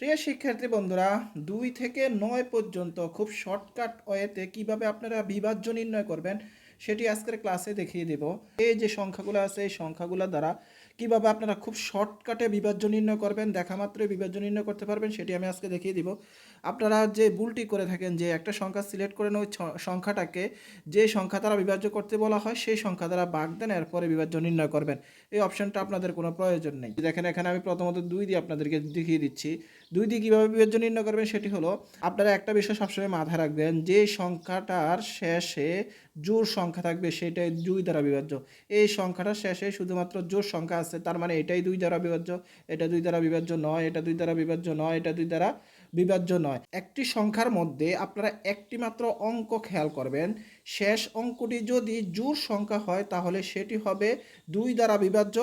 প্রিয় শিক্ষার্থী বন্ধুরা, দুই থেকে নয় পর্যন্ত খুব শর্টকাট ওয়েতে কীভাবে আপনারা বিভাজ্য নির্ণয় করবেন, সেটি আজকের ক্লাসে দেখিয়ে দেব। এই যে সংখ্যাগুলো আছে, এই সংখ্যাগুলো দ্বারা কীভাবে আপনারা খুব শর্টকাটে বিভাজ্য নির্ণয় করবেন, দেখা মাত্রই বিভাজ্য নির্ণয় করতে পারবেন, সেটি আমি আজকে দেখিয়ে দিব। আপনারা যে ভুলটি করে থাকেন, যে একটা সংখ্যা সিলেক্ট করেন ওই সংখ্যাটাকে যে সংখ্যা দ্বারা বিভাজ্য করতে বলা হয়, সেই সংখ্যা দ্বারা বাগ দেন, এরপরে বিভাজ্য নির্ণয় করবেন। এই অপশনটা আপনাদের কোনো প্রয়োজন নেই। দেখেন, এখানে আমি প্রথমত দুই দিয়ে আপনাদেরকে দেখিয়ে দিচ্ছি। দুই দিয়ে কীভাবে বিভাজ্য নির্ণয় করবেন, সেটি হলো, আপনারা একটা বিষয় সবসময় মাথায় রাখবেন, যে সংখ্যাটার শেষে জোর সংখ্যা থাকবে, সেটাই দুই দ্বারা বিভাজ্য। এই সংখ্যাটার শেষে শুধুমাত্র জোর সংখ্যা আছে, তার মানে এটাই দুই দ্বারা বিভাজ্য, এটা দুই দ্বারা বিভাজ্য নয়, এটা দুই দ্বারা বিভাজ্য নয়, এটা দুই দ্বারা বিভাজ্য নয়। একটি সংখ্যার মধ্যে আপনারা একটি মাত্র অঙ্ক খেয়াল করবেন, শেষ অঙ্কটি যদি জোর সংখ্যা হয়, তাহলে সেটি হবে দুই দ্বারা বিভাজ্য,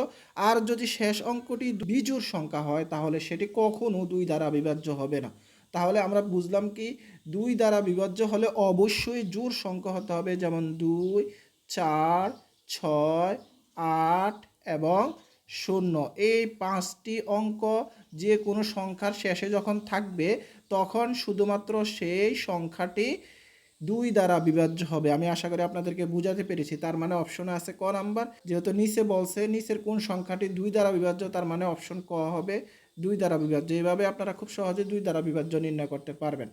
আর যদি শেষ অঙ্কটি বিজোড় সংখ্যা হয়, তাহলে সেটি কখনো দুই দ্বারা বিভাজ্য হবে না। তাহলে আমরা বুঝলাম কি, দুই দ্বারা বিভাজ্য হলে অবশ্যই জোর সংখ্যা হতে হবে, যেমন দুই, চার, ছয়, আট এবং শূন্য। এই পাঁচটি অঙ্ক যে কোনো সংখ্যার শেষে যখন থাকবে, তখন শুধুমাত্র সেই সংখ্যাটি দুই দ্বারা বিভাজ্য হবে। আমি আশা করি আপনাদেরকে বুঝাতে পেরেছি। তার মানে অপশনে আছে ক নাম্বার। যেহেতু নিচে বলছে, নিচের কোন সংখ্যাটি দুই দ্বারা বিভাজ্য, তার মানে অপশন ক হবে দুই দ্বারা বিভাজ্য। এইভাবে আপনারা খুব সহজে দুই দ্বারা বিভাজ্য নির্ণয় করতে পারবেন।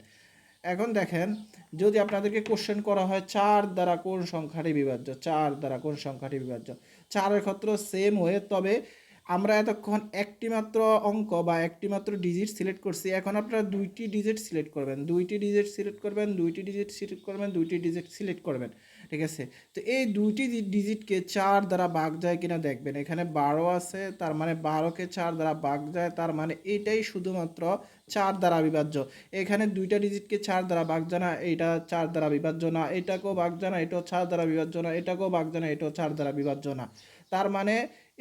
এখন দেখেন, যদি আপনাদেরকে কোশ্চেন করা হয়, চার দ্বারা কোন সংখ্যাটি বিভাজ্য? চার দ্বারা কোন সংখ্যাটি বিভাজ্য? চারের ক্ষেত্রে সেম হয়ে, তবে আমরা এতক্ষণ একটি মাত্র অঙ্ক বা একটি মাত্র ডিজিট সিলেক্ট করছি, এখন আপনারা দুইটি ডিজিট সিলেক্ট করবেন। দুইটি ডিজিট সিলেক্ট করবেন, দুইটি ডিজিট সিলেক্ট করবেন, দুইটি ডিজিট সিলেক্ট করবেন, ঠিক আছে? তো এই দুইটি ডিজিটকে চার দ্বারা ভাগ যায় কিনা দেখবেন। এখানে বারো আছে, তার মানে বারোকে চার দ্বারা ভাগ যায়, তার মানে এটাই শুধুমাত্র চার দ্বারা বিভাজ্য। এখানে দুইটা ডিজিটকে চার দ্বারা ভাগ যায় না এইটা চার দ্বারা বিভাজ্য না, এটাকেও ভাগ যায় না, এটাও চার দ্বারা বিভাজ্য না, এটাকেও ভাগ যায় না, এটাও চার দ্বারা বিভাজ্য না। তার মানে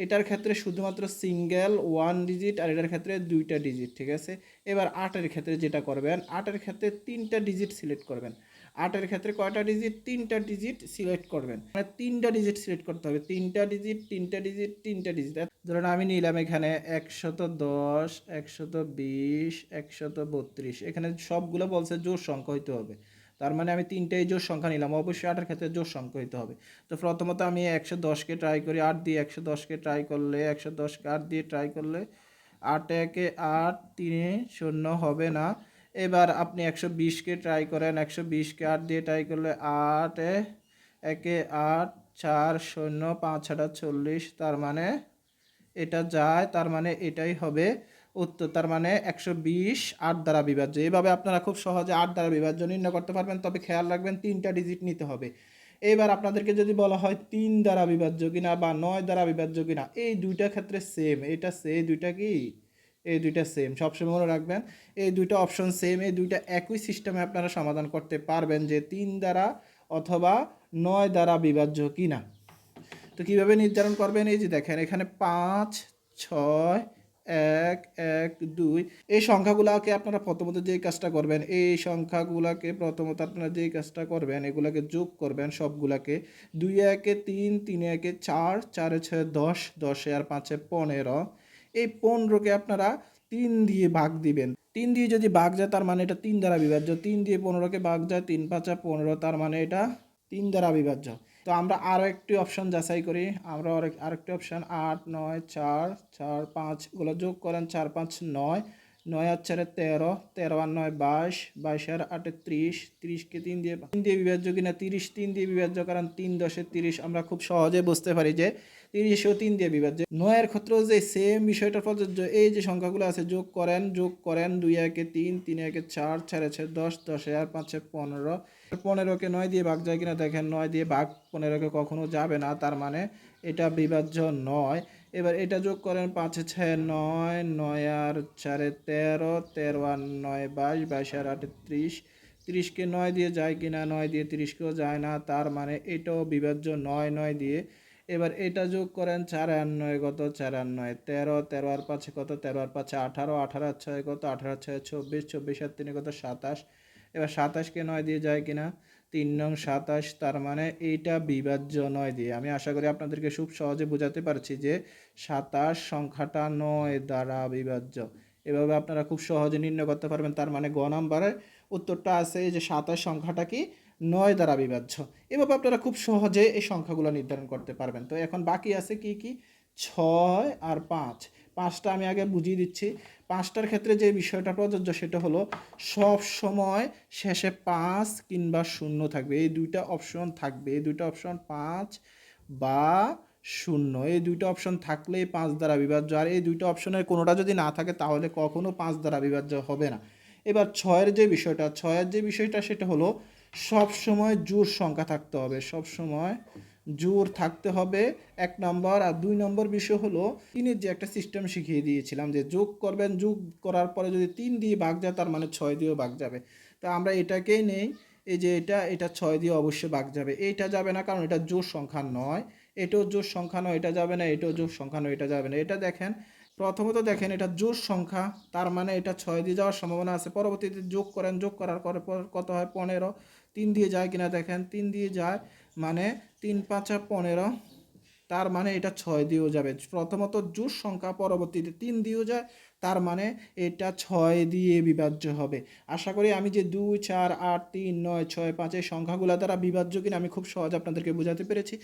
এটার ক্ষেত্রে শুধুমাত্র সিঙ্গেল ওয়ান ডিজিট আর এটার ক্ষেত্রে দুইটা ডিজিট ঠিক আছে? এবার আটের ক্ষেত্রে যেটা করবেন, আটের ক্ষেত্রে তিনটা ডিজিট সিলেক্ট করবেন। আটের ক্ষেত্রে কয়টা ডিজিট তিনটা ডিজিট সিলেক্ট করবেন। মানে তিনটা ডিজিট সিলেক্ট করতে হবে। তিনটা ডিজিট তিনটা ডিজিট তিনটা ডিজিট ধরুন আমি নিলাম এখানে একশত দশ, একশত বিশ, একশত বত্রিশ। এখানে সবগুলো বলছে জোর সংখ্যা হইতে হবে। তার মানে আমি তিনটাই জোর সংখ্যা নিলাম, অবশ্যই আটের ক্ষেত্রে জোর সংখ্যা হইতে হবে। তো প্রথমত আমি একশো দশকে ট্রাই করি, আট দিয়ে একশো দশকে ট্রাই করলে, একশো দশকে আট দিয়ে ট্রাই করলে আট একে আট তিনে শূন্য হবে না। এবার আপনি একশো বিশকে ট্রাই করেন, একশো বিশকে আট দিয়ে ট্রাই করলে আট একে আট চার শূন্য পাঁচ আটা চল্লিশ, তার মানে এটা যায়, তার মানে এটাই হবে। উত্তর, তার মানে একশো বিশ আট দ্বারা বিভাজ্য। এইভাবে আপনারা খুব সহজে আট দ্বারা বিভাজ্য নির্ণয় করতে পারবেন, তবে খেয়াল রাখবেন তিনটা ডিজিট নিতে হবে। এবার আপনাদেরকে যদি বলা হয় তিন দ্বারা বিভাজ্য কিনা বা নয় দ্বারা বিভাজ্য কিনা, এই দুইটা ক্ষেত্রে সেম এটা সে দুইটা কি? এই দুইটা সেম সবসময় মনে রাখবেন, এই দুইটা অপশন সেম এই দুইটা একই সিস্টেমে আপনারা সমাধান করতে পারবেন যে তিন দ্বারা অথবা নয় দ্বারা বিভাজ্য কিনা। তো কীভাবে নির্ধারণ করবেন? এই যে দেখেন, এখানে পাঁচ, ছয় এক এক, দুই। এই সংখ্যাগুলোকে আপনারা প্রথমত যেই কাজটা করবেন, এই সংখ্যাগুলোকে প্রথমত আপনারা যেই কাজটা করবেন, এগুলাকে যোগ করবেন সবগুলাকে। দুই একে তিন তিন একে চার, চারে ছয় দশ, দশে আর পাঁচে পনেরো। এই পনেরোকে আপনারা তিন দিয়ে ভাগ দিবেন। তিন দিয়ে যদি ভাগ যায়, তার মানে এটা তিন দ্বারা বিভাজ্য। তিন দিয়ে পনেরোকে ভাগ যায়, তিন পাঁচা পনেরো, তার মানে এটা তিন দ্বারা বিভাজ্য। তো আমরা আরও একটি অপশন যাচাই করি। আমরা আরেক আরেকটি অপশন আট, নয়, চার চার, পাঁচ, এগুলো যোগ করেন চার, পাঁচ, নয়। নয় আর চারে তেরো তেরো আর নয়, বাইশ। বাইশ আর আটে ত্রিশ। ত্রিশকে তিন দিয়ে তিন দিয়ে বিভাজ্য কিনা? তিরিশ, তিন দিয়ে বিভাজ্য কারণ তিন দশে তিরিশ। আমরা খুব সহজে বুঝতে পারি যে তিরিশও তিন দিয়ে বিভাজ্য। নয়ের ক্ষেত্রেও যে সেম বিষয়টা প্রযোজ্য এই যে সংখ্যাগুলো আছে, যোগ করেন যোগ করেন দুই একে তিন তিন একে চার চার আছে দশ, দশে আর পাঁচে পনেরো। পনেরোকে নয় দিয়ে ভাগ যায় কিনা দেখেন, নয় দিয়ে ভাগ পনেরোকে কখনো যাবে না, তার মানে এটা বিভাজ্য নয়। এবার এটা যোগ করেন পাঁচে ছয়, নয় নয় আর চারে তেরো তেরো আর নয় বাইশ বাইশ আর আটে ত্রিশ। তিরিশকে নয় দিয়ে যায় কিনা, নয় দিয়ে তিরিশকেও যায় না, তার মানে এটাও বিভাজ্য নয় নয় দিয়ে এবার এটা যোগ করেন চার আর নয় কত? চার আর নয় তেরো তেরো আর পাঁচে কত? তেরো আর পাঁচে আঠারো আঠারো আর ছয় কত? আঠারো ছয় চব্বিশ চব্বিশ আর তিনে কত? সাতাশ। এবার সাতাশকে নয় দিয়ে যায় কিনা? তিন নং সাতাশ, তার মানে এইটা বিভাজ্য নয় দিয়ে। আমি আশা করি আপনাদেরকে খুব সহজে বোঝাতে পারছি যে সাতাশ সংখ্যাটা নয় দ্বারা বিভাজ্য। এভাবে আপনারা খুব সহজে নির্ণয় করতে পারবেন, তার মানে গ নাম্বারের উত্তরটা আছে যে সাতাশ সংখ্যাটা কি? নয় দ্বারা বিভাজ্য এভাবে আপনারা খুব সহজে এই সংখ্যাগুলো নির্ধারণ করতে পারবেন। তো এখন বাকি আছে কি কি? ছয় আর পাঁচ। পাঁচটা আমি আগে বুঝিয়ে দিচ্ছি। পাঁচটার ক্ষেত্রে যে বিষয়টা প্রযোজ্য সেটা হলো সব সময় শেষে পাঁচ কিংবা শূন্য থাকবে। এই দুইটা অপশন থাকবে। এই দুইটা অপশন পাঁচ বা শূন্য। এই দুইটা অপশন থাকলেই পাঁচ দ্বারা বিভাজ্য আর এই দুইটা অপশনের কোনোটা যদি না থাকে, তাহলে কখনো পাঁচ দ্বারা বিভাজ্য হবে না। এবার ছয়ের যে বিষয়টা, ছয়ের যে বিষয়টা সেটা হলো সব সময় জোর সংখ্যা থাকতে হবে। সব সময় জোর থাকতে হবে। এক নম্বর আর দুই নম্বর বিষয় হলো, তিনের যে একটা সিস্টেম শিখিয়ে দিয়েছিলাম যে যোগ করবেন, যোগ করার পরে যদি তিন দিয়ে ভাগ যায়, তার মানে ছয় দিয়েও ভাগ যাবে। তো আমরা এটাকেই নেই, এই যে এটা এটা ছয় দিয়ে অবশ্যই ভাগ যাবে। এইটা যাবে না কারণ এটা জোর সংখ্যা নয়। এটাও জোর সংখ্যা নয়, এটা যাবে না, এটাও জোর সংখ্যা নয়, এটা যাবে না। এটা দেখেন, প্রথমত দেখেন এটা জোর সংখ্যা, তার মানে এটা ছয় দিয়ে যাওয়ার সম্ভাবনা আছে। পরবর্তীতে যোগ করেন, যোগ করার পরে কত হয়? পনেরো। তিন দিয়ে যায় কিনা দেখেন, তিন দিয়ে যায় মানে তিন পাঁচা পনেরো, তার মানে এটা ছয় দিয়েও যাবে। প্রথমত জোর সংখ্যা, পরবর্তীতে তিন দিয়েও যায়, তার মানে এটা ছয় দিয়ে বিভাজ্য হবে। আশা করি আমি যে দুই, চার, আট, তিন, নয়, ছয়, পাঁচ এই সংখ্যাগুলো দ্বারা বিভাজ্য কিনা আমি খুব সহজ আপনাদেরকে বোঝাতে পেরেছি।